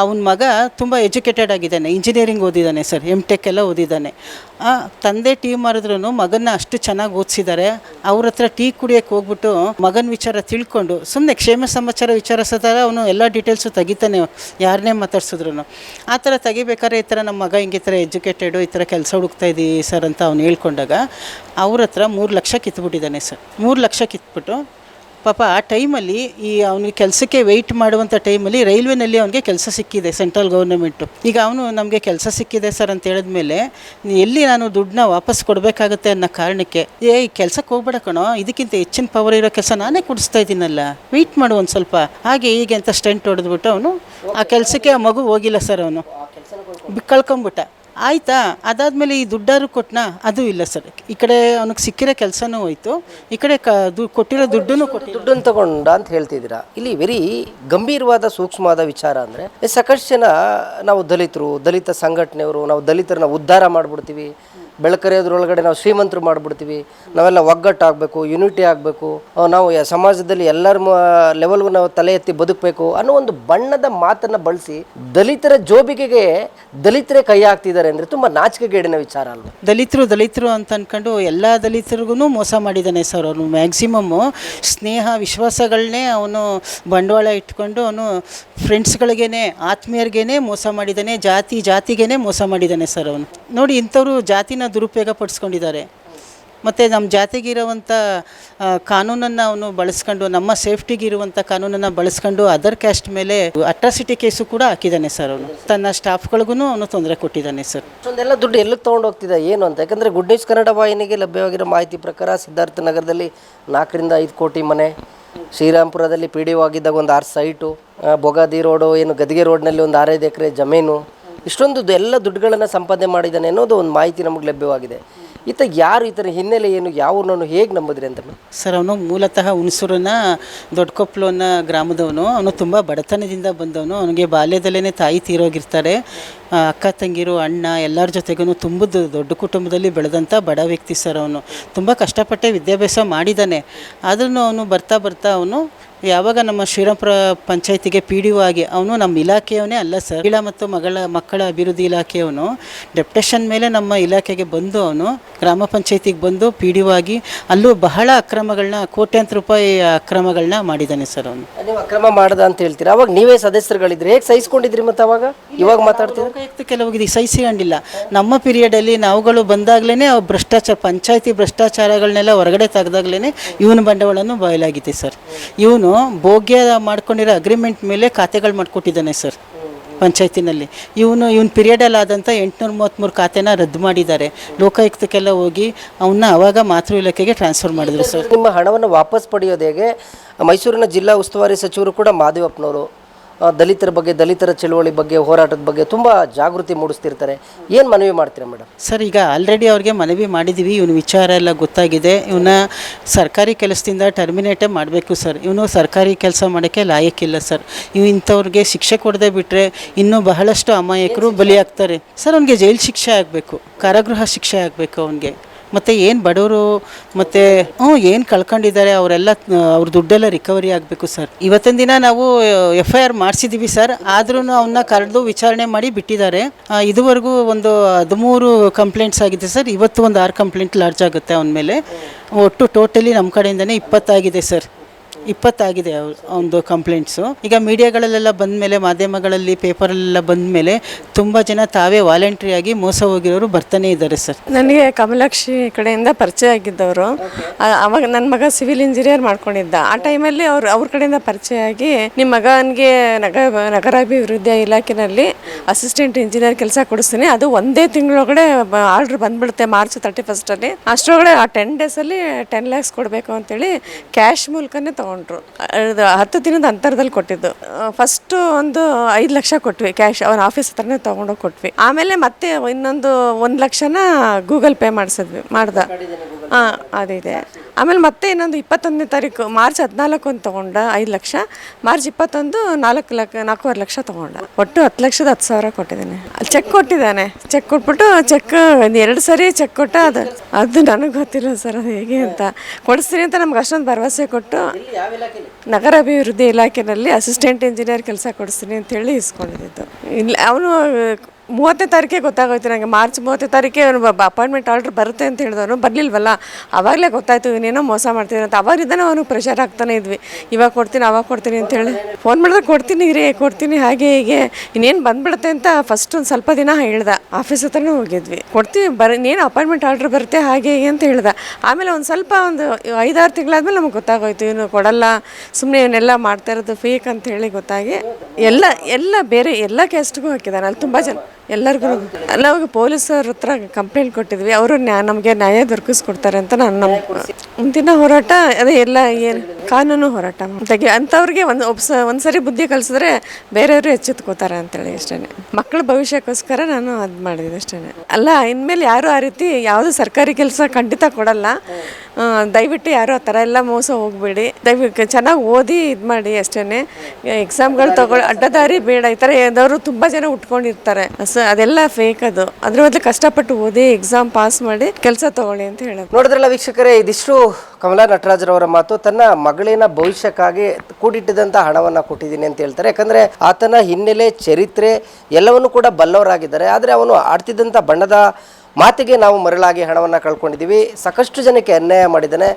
Speaker 2: ಅವನ ಮಗ ತುಂಬ ಎಜುಕೇಟೆಡ್ ಆಗಿದ್ದಾನೆ ಇಂಜಿನಿಯರಿಂಗ್ ಓದಿದ್ದಾನೆ ಸರ್ ಎಂ ಟೆಕ್ ಎಲ್ಲ ಓದಿದ್ದಾನೆ. ತಂದೆ ಟೀ ಮಾರಿದ್ರು ಮಗನ್ನ ಅಷ್ಟು ಚೆನ್ನಾಗಿ ಓದಿಸಿದ್ದಾರೆ ಅವ್ರ ಹತ್ರ ಟೀ ಕುಡಿಯೋಕೆ ಹೋಗ್ಬಿಟ್ಟು ಮಗನ ವಿಚಾರ ತಿಳ್ಕೊಂಡು ಸುಮ್ಮನೆ ಕ್ಷೇಮ ಸಮಾಚಾರ ವಿಚಾರಿಸಿದಾಗ ಅವನು ಎಲ್ಲ ಡೀಟೇಲ್ಸು ತೆಗಿತಾನೆ ಯಾರನ್ನೇ ಮಾತಾಡ್ಸಿದ್ರು ಆ ಥರ ತೆಗಿಬೇಕಾದ್ರೆ ಈ ಥರ ನಮ್ಮ ಮಗ ಹಿಂಗೆ ಈ ಥರ ಎಜುಕೇಟೆಡು, ಈ ಥರ ಕೆಲಸ ಹುಡುಕ್ತಾ ಇದ್ದೀವಿ ಸರ್ ಅಂತ ಅವ್ನು ಹೇಳ್ಕೊಂಡಾಗ, ಅವ್ರ ಹತ್ರ ಮೂರು ಲಕ್ಷ ಕಿತ್ಬಿಟ್ಟಿದ್ದಾನೆ ಸರ್. ಮೂರು ಲಕ್ಷ ಕಿತ್ಬಿಟ್ಟು ಪಾಪ ಆ ಟೈಮಲ್ಲಿ ಈ ಅವನಿಗೆ ಕೆಲಸಕ್ಕೆ ವೆಯ್ಟ್ ಮಾಡುವಂಥ ಟೈಮಲ್ಲಿ ರೈಲ್ವೆನಲ್ಲಿ ಅವನಿಗೆ ಕೆಲಸ ಸಿಕ್ಕಿದೆ ಸೆಂಟ್ರಲ್ ಗೌರ್ನಮೆಂಟು ಈಗ ಅವನು ನಮಗೆ ಕೆಲಸ ಸಿಕ್ಕಿದೆ ಸರ್ ಅಂತ ಹೇಳಿದ್ಮೇಲೆ ಎಲ್ಲಿ ನಾನು ದುಡ್ಡನ್ನ ವಾಪಸ್ ಕೊಡಬೇಕಾಗುತ್ತೆ ಅನ್ನೋ ಕಾರಣಕ್ಕೆ ಏ ಈ ಕೆಲಸಕ್ಕೆ ಹೋಗ್ಬೇಡ ಕಣೋ ಇದಕ್ಕಿಂತ ಹೆಚ್ಚಿನ ಪವರ್ ಇರೋ ಕೆಲಸ ನಾನೇ ಕೊಡಿಸ್ತಾ ಇದ್ದೀನಲ್ಲ ವೆಯ್ಟ್ ಮಾಡು ಒಂದು ಸ್ವಲ್ಪ. ಹಾಗೆ ಹೀಗೆ ಅಂತ ಸ್ಟೆಂಟ್ ಹೊಡೆದ್ಬಿಟ್ಟು ಅವನು ಆ ಕೆಲಸಕ್ಕೆ ಆ ಮಗು ಹೋಗಿಲ್ಲ ಸರ್ ಅವನು. ಕಳ್ಕೊಂಬಿಟ್ಟ ಆಯಿತಾ? ಅದಾದಮೇಲೆ ಈ ದುಡ್ಡಾರು ಕೊಟ್ಟನಾ ಅದು ಇಲ್ಲ ಸರ್ ಈ ಕಡೆ ಅವನಿಗೆ ಸಿಕ್ಕಿರೋ ಕೆಲಸನೂ ಹೋಯ್ತು. ಈ ಕಡೆ ಕ ದು ಕೊಟ್ಟಿರೋ ದುಡ್ಡನ್ನು ಕೊಟ್ಟು
Speaker 1: ದುಡ್ಡನ್ನು ತಗೊಂಡ ಅಂತ ಹೇಳ್ತಿದ್ದೀರಾ? ಇಲ್ಲಿ ವೆರಿ ಗಂಭೀರವಾದ ಸೂಕ್ಷ್ಮವಾದ ವಿಚಾರ ಅಂದರೆ ಸಾಕಷ್ಟು ಜನ ನಾವು ದಲಿತರು, ದಲಿತ ಸಂಘಟನೆಯವರು, ನಾವು ದಲಿತರನ್ನ ಉದ್ಧಾರ ಮಾಡಿಬಿಡ್ತೀವಿ. ಬೆಳಕರಿಯೋದ್ರೊಳಗಡೆ ನಾವು ಶ್ರೀಮಂತರು ಮಾಡಿಬಿಡ್ತೀವಿ. ನಾವೆಲ್ಲ ಒಗ್ಗಟ್ಟಾಗಬೇಕು ಯುನಿಟಿ ಆಗಬೇಕು. ನಾವು ಸಮಾಜದಲ್ಲಿ ಎಲ್ಲರ ಲೆವೆಲ್ಗೂ ನಾವು ತಲೆ ಎತ್ತಿ ಬದುಕಬೇಕು ಅನ್ನೋ ಒಂದು ಬಣ್ಣದ ಮಾತನ್ನು ಬಳಸಿ ದಲಿತರ ಜೋಬಿಗೆಗೆ ದಲಿತರೇ ಕೈ ಹಾಕ್ತಿದ್ದಾರೆ ಅಂದರೆ ತುಂಬ ನಾಚಿಕೆಗೇಡಿನ ವಿಚಾರ ಅಲ್ಲ
Speaker 2: ದಲಿತರು ದಲಿತರು ಅಂತ ಅಂದ್ಕೊಂಡು ಎಲ್ಲ ದಲಿತರಿಗೂ ಮೋಸ ಮಾಡಿದ್ದಾನೆ ಸರ್ ಅವನು. ಮ್ಯಾಕ್ಸಿಮಮ್ಮು ಸ್ನೇಹ ವಿಶ್ವಾಸಗಳನ್ನೇ ಅವನು ಬಂಡವಾಳ ಇಟ್ಕೊಂಡು ಅವನು ಫ್ರೆಂಡ್ಸ್ಗಳಿಗೇನೆ ಆತ್ಮೀಯರಿಗೇನೆ ಮೋಸ ಮಾಡಿದ್ದಾನೆ, ಜಾತಿ, ಜಾತಿಗೇನೆ ಮೋಸ ಮಾಡಿದ್ದಾನೆ ಸರ್ ಅವನು. ನೋಡಿ ಇಂಥವರು ಜಾತಿನ ದುರುಪಯೋಗ ಪಡಿಸ್ಕೊಂಡಿದ್ದಾರೆ. ಮತ್ತು ನಮ್ಮ ಜಾತಿಗಿರುವಂಥ ಕಾನೂನನ್ನು ಅವನು ಬಳಸ್ಕೊಂಡು, ನಮ್ಮ ಸೇಫ್ಟಿಗಿರುವಂಥ ಕಾನೂನನ್ನು ಬಳಸ್ಕೊಂಡು ಅದರ್ ಕ್ಯಾಸ್ಟ್ ಮೇಲೆ ಅಟ್ರಾಸಿಟಿ ಕೇಸು ಕೂಡ ಹಾಕಿದ್ದಾನೆ ಸರ್ ಅವನು. ತನ್ನ ಸ್ಟಾಫ್ಗಳಿಗೂ ಅವನು ತೊಂದರೆ ಕೊಟ್ಟಿದ್ದಾನೆ ಸರ್.
Speaker 1: ಒಂದೆಲ್ಲ ದುಡ್ಡು ಎಲ್ಲಿಗೆ ತೊಗೊಂಡು ಹೋಗ್ತಿದೆ ಏನು ಅಂತ? ಯಾಕಂದರೆ ಗುಡ್ ನ್ಯೂಸ್ ಕನ್ನಡ ವಾಹಿನಿಗೆ ಲಭ್ಯವಾಗಿರೋ ಮಾಹಿತಿ ಪ್ರಕಾರ ಸಿದ್ಧಾರ್ಥ ನಗರದಲ್ಲಿ ನಾಲ್ಕರಿಂದ ಐದು ಕೋಟಿ ಮನೆ, ಶ್ರೀರಾಮ್ಪುರದಲ್ಲಿ ಪಿ ಡಿ ಒ ಆಗಿದ್ದಾಗ ಒಂದು ಆರು ಸೈಟು ಬೊಗಾದಿ ರೋಡು, ಏನು ಗದಿಗೆ ರೋಡ್ನಲ್ಲಿ ಒಂದು ಆರೈದು ಎಕರೆ ಜಮೀನು ಇಷ್ಟೊಂದು ಎಲ್ಲ ದುಡ್ಡುಗಳನ್ನು ಸಂಪಾದನೆ ಮಾಡಿದ್ದಾನೆ ಅನ್ನೋದು ಒಂದು ಮಾಹಿತಿ ನಮಗೆ ಲಭ್ಯವಾಗಿದೆ. ಈತ ಯಾರು ಈತನ ಹಿನ್ನೆಲೆ ಏನು ಯಾವನನ್ನು ಹೇಗೆ ನಂಬಿದ್ರಿ ಅಂತ
Speaker 2: ಸರ್, ಅವನು ಮೂಲತಃ ಹುಣಸೂರಿನ ದೊಡ್ಡಕೊಪ್ಲು ಅನ್ನೋ ಗ್ರಾಮದವನು. ಅವನು ತುಂಬ ಬಡತನದಿಂದ ಬಂದವನು. ಅವನಿಗೆ ಬಾಲ್ಯದಲ್ಲೇ ತಾಯಿ ತೀರೋಗಿರ್ತಾರೆ. ಅಕ್ಕ, ತಂಗಿರು, ಅಣ್ಣ ಎಲ್ಲರ ಜೊತೆಗೂ ತುಂಬ ದೊಡ್ಡ ಕುಟುಂಬದಲ್ಲಿ ಬೆಳೆದಂಥ ಬಡ ವ್ಯಕ್ತಿ ಸರ್ ಅವನು. ತುಂಬ ಕಷ್ಟಪಟ್ಟೆ ವಿದ್ಯಾಭ್ಯಾಸ ಮಾಡಿದ್ದಾನೆ. ಆದ್ರೂ ಅವನು ಬರ್ತಾ ಬರ್ತಾ ಅವನು ಯಾವಾಗ ನಮ್ಮ ಶ್ರೀರಾಮಪುರ ಪಂಚಾಯತಿಗೆ ಪಿ ಡಿ ಒ ಆಗಿ ಅವನು ನಮ್ಮ ಇಲಾಖೆಯವನೇ ಅಲ್ಲ ಸರ್. ಮಹಿಳಾ ಮತ್ತು ಮಗಳ ಮಕ್ಕಳ ಅಭಿವೃದ್ಧಿ ಇಲಾಖೆಯವನು. ಡೆಪ್ಟೇಷನ್ ಮೇಲೆ ನಮ್ಮ ಇಲಾಖೆಗೆ ಬಂದು ಅವನು ಗ್ರಾಮ ಪಂಚಾಯತಿಗೆ ಬಂದು ಪಿ ಡಿ ಒ ಆಗಿ ಅಲ್ಲೂ ಬಹಳ ಅಕ್ರಮಗಳನ್ನ ಕೋಟ್ಯಾಂತರ ರೂಪಾಯಿ ಅಕ್ರಮಗಳನ್ನ ಮಾಡಿದ್ದಾನೆ ಸರ್ ಅವನು.
Speaker 1: ನೀವು ಅಕ್ರಮ ಮಾಡದ ಅಂತ ಹೇಳ್ತೀರಾ? ಅವಾಗ ನೀವೇ ಸದಸ್ಯರುಗಳಿದ್ರೆ. ಹೇಗೆ ಸಹಿಸ್ಕೊಂಡಿದ್ರಿ ಮತ್ತೆ ಅವಾಗ? ಇವಾಗ ಮಾತಾಡ್ತೀವಿ
Speaker 2: ಲೋಕಾಯುಕ್ತ ಕೆಲವರಿಗೆ ಸಹಿಸಿಕೊಂಡಿಲ್ಲ ನಮ್ಮ ಪೀರಿಯಡಲ್ಲಿ ನಾವುಗಳು ಬಂದಾಗಲೇ ಭ್ರಷ್ಟಾಚಾರ ಪಂಚಾಯತಿ ಭ್ರಷ್ಟಾಚಾರಗಳನ್ನೆಲ್ಲ ಹೊರಗಡೆ ತೆಗೆದಾಗ್ಲೇ ಇವನ ಬಂಡವಾಳನ್ನು ಬಯಲಾಗಿದೆ ಸರ್. ಇವನು ಭೋಗ್ಯ ಮಾಡ್ಕೊಂಡಿರೋ ಅಗ್ರಿಮೆಂಟ್ ಮೇಲೆ ಖಾತೆಗಳು ಮಾಡಿಕೊಟ್ಟಿದ್ದಾನೆ ಸರ್ ಪಂಚಾಯತಿನಲ್ಲಿ. ಇವನು, ಇವನ್ ಪಿರಿಯಡಲ್ಲಿ ಆದಂಥ ಎಂಟುನೂರ ಮೂವತ್ತ್ಮೂರು ಖಾತೆನ ರದ್ದು ಮಾಡಿದ್ದಾರೆ. ಲೋಕಾಯುಕ್ತಕ್ಕೆಲ್ಲ ಹೋಗಿ ಅವನ್ನ ಆವಾಗ ಮಾತೃ ಇಲಾಖೆಗೆ ಟ್ರಾನ್ಸ್ಫರ್ ಮಾಡಿದ್ರು ಸರ್
Speaker 1: ನಿಮ್ಮ ಹಣವನ್ನು ವಾಪಸ್ ಪಡೆಯೋದು ಹೇಗೆ? ಮೈಸೂರಿನ ಜಿಲ್ಲಾ ಉಸ್ತುವಾರಿ ಸಚಿವರು ಕೂಡ ಮಾದೇವಪ್ಪನವರು. ದಲಿತರ ಬಗ್ಗೆ, ದಲಿತರ ಚಳುವಳಿ ಬಗ್ಗೆ, ಹೋರಾಟದ ಬಗ್ಗೆ ತುಂಬ ಜಾಗೃತಿ ಮೂಡಿಸ್ತಿರ್ತಾರೆ. ಏನು ಮನವಿ ಮಾಡ್ತೀರಾ ಮೇಡಮ್
Speaker 2: ಸರ್, ಈಗ ಆಲ್ರೆಡಿ ಅವ್ರಿಗೆ ಮನವಿ ಮಾಡಿದ್ದೀವಿ ಇವನ ವಿಚಾರ ಎಲ್ಲ ಗೊತ್ತಾಗಿದೆ. ಇವನ್ನ ಸರ್ಕಾರಿ ಕೆಲಸದಿಂದ ಟರ್ಮಿನೇಟೇ ಮಾಡಬೇಕು ಸರ್. ಇವನು ಸರ್ಕಾರಿ ಕೆಲಸ ಮಾಡೋಕ್ಕೆ ಲಾಯಕ್ಕಿಲ್ಲ ಸರ್. ಇವು ಇಂಥವ್ರಿಗೆ ಶಿಕ್ಷೆ ಕೊಡದೆ ಬಿಟ್ಟರೆ ಇನ್ನೂ ಬಹಳಷ್ಟು ಅಮಾಯಕರು ಬಲಿಯಾಗ್ತಾರೆ. ಸರ್, ಅವನಿಗೆ ಜೈಲು ಶಿಕ್ಷೆ ಆಗಬೇಕು. ಕಾರಾಗೃಹ ಶಿಕ್ಷೆ ಆಗಬೇಕು ಅವನಿಗೆ. ಮತ್ತು ಏನು ಬಡವರು ಮತ್ತು, ಹ್ಞೂ, ಏನು ಕಳ್ಕೊಂಡಿದ್ದಾರೆ, ಅವರೆಲ್ಲ ಅವ್ರ ದುಡ್ಡೆಲ್ಲ ರಿಕವರಿ ಆಗಬೇಕು ಸರ್ ಇವತ್ತಿನ ದಿನ ನಾವು ಎಫ್ ಐ ಆರ್ ಮಾಡಿಸಿದ್ದೀವಿ ಸರ್ ಆದ್ರೂ ಅವನ್ನ ಕರೆದು ವಿಚಾರಣೆ ಮಾಡಿ ಬಿಟ್ಟಿದ್ದಾರೆ. ಇದುವರೆಗೂ ಒಂದು ಹದಿಮೂರು ಕಂಪ್ಲೇಂಟ್ಸ್ ಆಗಿದೆ ಸರ್ ಇವತ್ತು ಒಂದು ಆರು ಕಂಪ್ಲೇಂಟ್ ಲಾರ್ಜ್ ಆಗುತ್ತೆ ಅವನ ಮೇಲೆ. ಒಟ್ಟು ಟೋಟಲಿ ನಮ್ಮ ಕಡೆಯಿಂದನೇ ಇಪ್ಪತ್ತಾಗಿದೆ ಸರ್ ಇಪ್ಪತ್ತಾಗಿದೆ ಒಂದು ಕಂಪ್ಲೇಂಟ್ಸು ಈಗ ಮೀಡಿಯಾಗಳಲ್ಲೆಲ್ಲ ಬಂದ ಮೇಲೆ ಮಾಧ್ಯಮಗಳಲ್ಲಿ ಪೇಪರಲ್ಲೆಲ್ಲ ಬಂದ ಮೇಲೆ ತುಂಬ ಜನ ತಾವೇ ವಾಲಂಟ್ರಿಯಾಗಿ ಮೋಸ ಹೋಗಿರೋರು ಬರ್ತಾನೆ ಇದ್ದಾರೆ ಸರ್.
Speaker 3: ನನಗೆ ಕಮಲಾಕ್ಷಿ ಕಡೆಯಿಂದ ಪರಿಚಯ ಆಗಿದ್ದವರು. ಅವಾಗ ನನ್ನ ಮಗ ಸಿವಿಲ್ ಇಂಜಿನಿಯರ್ ಮಾಡ್ಕೊಂಡಿದ್ದ. ಆ ಟೈಮಲ್ಲಿ ಅವ್ರು ಅವ್ರ ಕಡೆಯಿಂದ ಪರಿಚಯ ಆಗಿ ನಿಮ್ಮ ಮಗನಿಗೆ ನಗ ನಗರಾಭಿವೃದ್ಧಿ ಇಲಾಖೆಯಲ್ಲಿ ಅಸಿಸ್ಟೆಂಟ್ ಇಂಜಿನಿಯರ್ ಕೆಲಸ ಕೊಡಿಸ್ತೀನಿ. ಅದು ಒಂದೇ ತಿಂಗಳೊಳಗಡೆ ಆರ್ಡ್ರ್ ಬಂದ್ಬಿಡುತ್ತೆ ಮಾರ್ಚ್ ತರ್ಟಿ ಫಸ್ಟಲ್ಲಿ ಅಷ್ಟರೊಳಗಡೆ ಆ ಟೆನ್ ಡೇಸಲ್ಲಿ ಟೆನ್ ಲ್ಯಾಕ್ಸ್ ಕೊಡಬೇಕು ಅಂತೇಳಿ ಕ್ಯಾಶ್ ಮೂಲಕನೇ ತೊಗೊಂಡ್ರು. ಹತ್ತು ದಿನದ ಅಂತರದಲ್ಲಿ ಕೊಟ್ಟಿದ್ದು. ಫಸ್ಟು ಒಂದು ಐದು ಲಕ್ಷ ಕೊಟ್ವಿ ಕ್ಯಾಶ್ ಅವನ ಆಫೀಸ್ ಹತ್ರನೇ ತೊಗೊಂಡೋಗಿ ಕೊಟ್ವಿ. ಆಮೇಲೆ ಮತ್ತೆ ಇನ್ನೊಂದು ಒಂದು ಲಕ್ಷನ ಗೂಗಲ್ ಪೇ ಮಾಡಿಸಿದ್ವಿ, ಮಾಡ್ದ. ಹಾಂ ಅದಿದೆ. ಆಮೇಲೆ ಮತ್ತೆ ಇನ್ನೊಂದು ಇಪ್ಪತ್ತೊಂದನೇ ತಾರೀಕು, ಮಾರ್ಚ್ ಹದಿನಾಲ್ಕು ಒಂದು ತೊಗೊಂಡ, ಐದು ಲಕ್ಷ. ಮಾರ್ಚ್ ಇಪ್ಪತ್ತೊಂದು, ನಾಲ್ಕು ಲಕ್ಷ ನಾಲ್ಕೂವರೆ ಲಕ್ಷ ತೊಗೊಂಡ. ಒಟ್ಟು ಹತ್ತು ಲಕ್ಷದ ಹತ್ತು ಸಾವಿರ ಕೊಟ್ಟಿದ್ದಾನೆ. ಚೆಕ್ ಕೊಟ್ಟಿದ್ದಾನೆ. ಚೆಕ್ ಕೊಟ್ಬಿಟ್ಟು, ಚೆಕ್, ಒಂದು ಎರಡು ಸರಿ ಚೆಕ್ ಕೊಟ್ಟ ಅದು ಅದು ನನಗೆ ಗೊತ್ತಿಲ್ಲ ಸರ್, ಅದು ಹೇಗೆ ಅಂತ. ಕೊಡಿಸ್ತೀನಿ ಅಂತ ನಮ್ಗೆ ಅಷ್ಟೊಂದು ಭರವಸೆ ಕೊಟ್ಟು ನಗರಾಭಿವೃದ್ಧಿ ಇಲಾಖೆಯಲ್ಲಿ ಅಸಿಸ್ಟೆಂಟ್ ಇಂಜಿನಿಯರ್ ಕೆಲಸ ಕೊಡಿಸ್ತೀನಿ ಅಂತೇಳಿ ಇಸ್ಕೊಂಡಿದ್ದು. ಇಲ್ಲ ಅವನು ಮೂವತ್ತನೇ ತಾರೀಕೆ ಗೊತ್ತಾಗೋಯ್ತು ನನಗೆ. ಮಾರ್ಚ್ ಮೂವತ್ತನೇ ತಾರೀಕೆ ಅವನು ಅಪಾಯಿಂಟ್ಮೆಂಟ್ ಆರ್ಡ್ರ್ ಬರುತ್ತೆ ಅಂತ ಹೇಳಿದವನು. ಬರಲಿಲ್ವಲ್ಲ? ಆವಾಗಲೇ ಗೊತ್ತಾಯ್ತು ಇವನೇನೋ ಮೋಸ ಮಾಡ್ತೀನಿ ಅಂತ. ಅವಾಗಿದ್ದಾನೆ ಅವನು. ಪ್ರೆಷರ್ ಆಗ್ತಾನೆ ಇದ್ವಿ. ಇವಾಗ ಕೊಡ್ತೀನಿ, ಅವಾಗ ಕೊಡ್ತೀನಿ ಅಂತೇಳಿ ಫೋನ್ ಮಾಡಿದ್ರೆ ಕೊಡ್ತೀನಿ ರೀ ಕೊಡ್ತೀನಿ ಹಾಗೆ, ಹೀಗೆ. ಇನ್ನೇನು ಬಂದ್ಬಿಡುತ್ತೆ ಅಂತ ಫಸ್ಟ್ ಒಂದು ಸ್ವಲ್ಪ ದಿನ ಹೇಳ್ದ. ಆಫೀಸ್ ಹತ್ರನೇ ಹೋಗಿದ್ವಿ. ಕೊಡ್ತೀವಿ, ಬರ ಇನ್ನೇನು ಅಪಾಯಿಂಟ್ಮೆಂಟ್ ಆರ್ಡ್ರ್ ಬರುತ್ತೆ, ಹಾಗೆ, ಹೀಗೆ ಅಂತ ಹೇಳ್ದ. ಆಮೇಲೆ ಒಂದು ಸ್ವಲ್ಪ ಒಂದು ಐದಾರು ತಿಂಗಳಾದ್ಮೇಲೆ ನಮಗೆ ಗೊತ್ತಾಗೋಯ್ತು. ಇವನು ಕೊಡಲ್ಲ. ಸುಮ್ಮನೆ ಇವನ್ನೆಲ್ಲ ಮಾಡ್ತಾ ಇರೋದು ಫೇಕ್ ಅಂತ ಹೇಳಿ ಗೊತ್ತಾಗಿ ಎಲ್ಲ ಎಲ್ಲ ಬೇರೆ ಎಲ್ಲ ಕ್ಯಾಸ್ಟ್ಗೂ ಹಾಕಿದ್ದಾನೆ ಅಲ್ಲಿ ತುಂಬ ಜನ ಎಲ್ಲರಿಗೂ ನಾವು ಪೊಲೀಸರ ಹತ್ರ ಕಂಪ್ಲೇಂಟ್ ಕೊಟ್ಟಿದ್ವಿ. ಅವರು ನಮಗೆ ನ್ಯಾಯ ದೊರಕಿಸ್ಕೊಡ್ತಾರೆ ಅಂತ ನಾನು ನಮ್ಮ ಮುಂದಿನ ಹೋರಾಟ ಅದೇ ಎಲ್ಲ ಏನು ಕಾನೂನು ಹೋರಾಟ ತೆಗೆ ಅಂಥವ್ರಿಗೆ ಒಂದು ಒಬ್ಸ ಒಂದ್ಸರಿ ಬುದ್ಧಿ ಕಲಿಸಿದ್ರೆ ಬೇರೆಯವರು ಎಚ್ಚೆತ್ಕೋತಾರೆ ಅಂತೇಳಿ ಅಷ್ಟೇ ಮಕ್ಕಳ ಭವಿಷ್ಯಕ್ಕೋಸ್ಕರ ನಾನು ಅದು ಮಾಡಿದೆ ಅಷ್ಟೇ ಅಲ್ಲ, ಇನ್ಮೇಲೆ ಯಾರು ಆ ರೀತಿ ಯಾವುದು ಸರ್ಕಾರಿ ಕೆಲಸ ಖಂಡಿತ ಕೊಡಲ್ಲ. ದಯವಿಟ್ಟು ಯಾರು ಆ ಥರ ಎಲ್ಲ ಮೋಸ ಹೋಗಬೇಡಿ. ದಯವಿಟ್ಟು ಚೆನ್ನಾಗಿ ಓದಿ ಇದು ಮಾಡಿ ಅಷ್ಟೇ ಎಕ್ಸಾಮ್ಗಳು ತಗೊಳ್ಳಿ ಅಡ್ಡದಾರಿ ಬೇಡ, ಈ ಥರ ಏನಾದ್ರು ತುಂಬ ಜನ ಉಟ್ಕೊಂಡಿರ್ತಾರೆ. ಸೊ, ಅದೆಲ್ಲ ಫೇಕ್ ಅದು. ಅದ್ರ ಬದಲು ಕಷ್ಟಪಟ್ಟು ಓದಿ ಎಕ್ಸಾಮ್ ಪಾಸ್ ಮಾಡಿ ಕೆಲಸ ತಗೊಳ್ಳಿ ಅಂತ ಹೇಳೋದು.
Speaker 1: ನೋಡಿದ್ರಲ್ಲ ವೀಕ್ಷಕರೇ, ಇದಿಷ್ಟು ಕಮಲಾ ನಟರಾಜರವರ ಮಾತು ತನ್ನ ಮಗಳಿನ ಭವಿಷ್ಯಕ್ಕಾಗಿ ಕೂಡಿಟ್ಟಿದಂಥ ಹಣವನ್ನು ಕೊಟ್ಟಿದ್ದೀನಿ ಅಂತ ಹೇಳ್ತಾರೆ. ಯಾಕಂದರೆ ಆತನ ಹಿನ್ನೆಲೆ, ಚರಿತ್ರೆ ಎಲ್ಲವನ್ನು ಕೂಡ ಬಲ್ಲವರಾಗಿದ್ದಾರೆ. ಆದರೆ ಅವನು ಆಡ್ತಿದ್ದಂಥ ಬಣ್ಣದ ಮಾತಿಗೆ ನಾವು ಮರಳಾಗಿ ಹಣವನ್ನು ಕಳ್ಕೊಂಡಿದ್ದೀವಿ. ಸಾಕಷ್ಟು ಜನಕ್ಕೆ ಅನ್ಯಾಯ ಮಾಡಿದ್ದಾನೆ.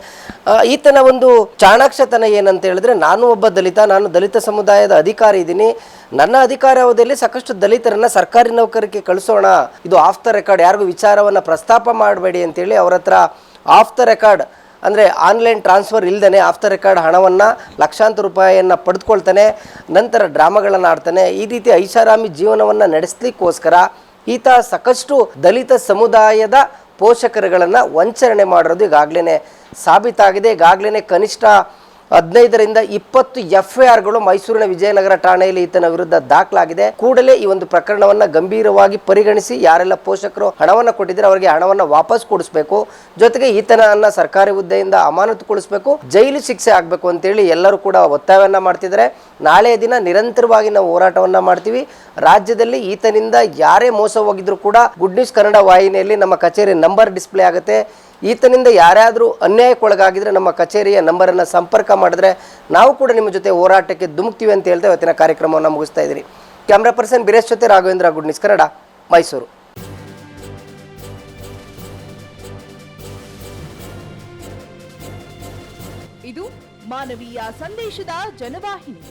Speaker 1: ಈತನ ಒಂದು ಚಾಣಾಕ್ಷತನ ಏನಂತ ಹೇಳಿದ್ರೆ, ನಾನು ಒಬ್ಬ ದಲಿತ, ನಾನು ದಲಿತ ಸಮುದಾಯದ ಅಧಿಕಾರಿ ಇದ್ದೀನಿ. ನನ್ನ ಅಧಿಕಾರ ಅವಧಿಯಲ್ಲಿ ಸಾಕಷ್ಟು ದಲಿತರನ್ನ ಸರ್ಕಾರಿ ನೌಕರಿಗೆ ಕಳಿಸೋಣ, ಇದು ಆಫ್ ದ ರೆಕಾರ್ಡ್, ಯಾರಿಗೂ ವಿಚಾರವನ್ನು ಪ್ರಸ್ತಾಪ ಮಾಡಬೇಡಿ ಅಂತೇಳಿ ಅವರ ಹತ್ರ ಆಫ್ ದ ರೆಕಾರ್ಡ್ ಅಂದರೆ ಆನ್ಲೈನ್ ಟ್ರಾನ್ಸ್ಫರ್ ಇಲ್ಲದೇ ಆಫ್ ದ ರೆಕಾರ್ಡ್ ಹಣವನ್ನು ಲಕ್ಷಾಂತರ ರೂಪಾಯಿಯನ್ನು ಪಡೆದುಕೊಳ್ತಾನೆ, ನಂತರ ಡ್ರಾಮಾಗಳನ್ನು ಆಡ್ತಾನೆ. ಈ ರೀತಿ ಐಷಾರಾಮಿ ಜೀವನವನ್ನು ನಡೆಸಲಿಕ್ಕೋಸ್ಕರ ಈತ ಸಾಕಷ್ಟು ದಲಿತ ಸಮುದಾಯದ ಪೋಷಕರುಗಳನ್ನು ವಂಚನೆ ಮಾಡಿರೋದು ಈಗಾಗಲೇ ಸಾಬೀತಾಗಿದೆ. ಈಗಾಗಲೇ ಕನಿಷ್ಠ ಹದಿನೈದರಿಂದ ಇಪ್ಪತ್ತು ಎಫ್ಐಆರ್ಗಳು ಮೈಸೂರಿನ ವಿಜಯನಗರ ಠಾಣೆಯಲ್ಲಿ ಈತನ ವಿರುದ್ಧ ದಾಖಲಾಗಿದೆ. ಕೂಡಲೇ ಈ ಒಂದು ಪ್ರಕರಣವನ್ನ ಗಂಭೀರವಾಗಿ ಪರಿಗಣಿಸಿ ಯಾರೆಲ್ಲ ಪೋಷಕರು ಹಣವನ್ನು ಕೊಟ್ಟಿದ್ರೆ ಅವರಿಗೆ ಹಣವನ್ನು ವಾಪಸ್ ಕೊಡಿಸಬೇಕು. ಜೊತೆಗೆ ಈತನನ್ನ ಸರ್ಕಾರಿ ಹುದ್ದೆಯಿಂದ ಅಮಾನತುಗೊಳಿಸಬೇಕು. ಜೈಲು ಶಿಕ್ಷೆ ಆಗಬೇಕು ಅಂತೇಳಿ ಎಲ್ಲರೂ ಕೂಡ ಒತ್ತಾಯವನ್ನ ಮಾಡ್ತಿದ್ದಾರೆ. ನಾಳೆ ದಿನ ನಿರಂತರವಾಗಿ ನಾವು ಹೋರಾಟವನ್ನ ಮಾಡ್ತೀವಿ. ರಾಜ್ಯದಲ್ಲಿ ಈತನಿಂದ ಯಾರೇ ಮೋಸ ಹೋಗಿದ್ರು ಕೂಡ ಗುಡ್ ನ್ಯೂಸ್ ಕನ್ನಡ ವಾಹಿನಿಯಲ್ಲಿ ನಮ್ಮ ಕಚೇರಿ ನಂಬರ್ ಡಿಸ್ಪ್ಲೇ ಆಗುತ್ತೆ. ಈತನಿಂದ ಯಾರಾದರೂ ಅನ್ಯಾಯಕ್ಕೊಳಗಾಗಿದ್ರೆ ನಮ್ಮ ಕಚೇರಿಯ ನಂಬರನ್ನು ಸಂಪರ್ಕ ಮಾಡಿದ್ರೆ ನಾವು ಕೂಡ ನಿಮ್ಮ ಜೊತೆ ಹೋರಾಟಕ್ಕೆ ಧುಮುಕ್ತೀವಿ ಅಂತ ಹೇಳ್ತಾ ಇವತ್ತಿನ ಕಾರ್ಯಕ್ರಮವನ್ನು ಮುಗಿಸ್ತಾ ಇದ್ದೀರಿ. ಕ್ಯಾಮ್ರಾ ಪರ್ಸನ್ ಬಿರೇಶ್ ಜೊತೆ ರಾಘವೇಂದ್ರ ಗುಡ್ ನ್ಯೂಸ್ ಕನ್ನಡ ಮೈಸೂರು
Speaker 4: ಇದು ಮಾನವೀಯ ಸಂದೇಶದ ಜನವಾಹಿನಿ.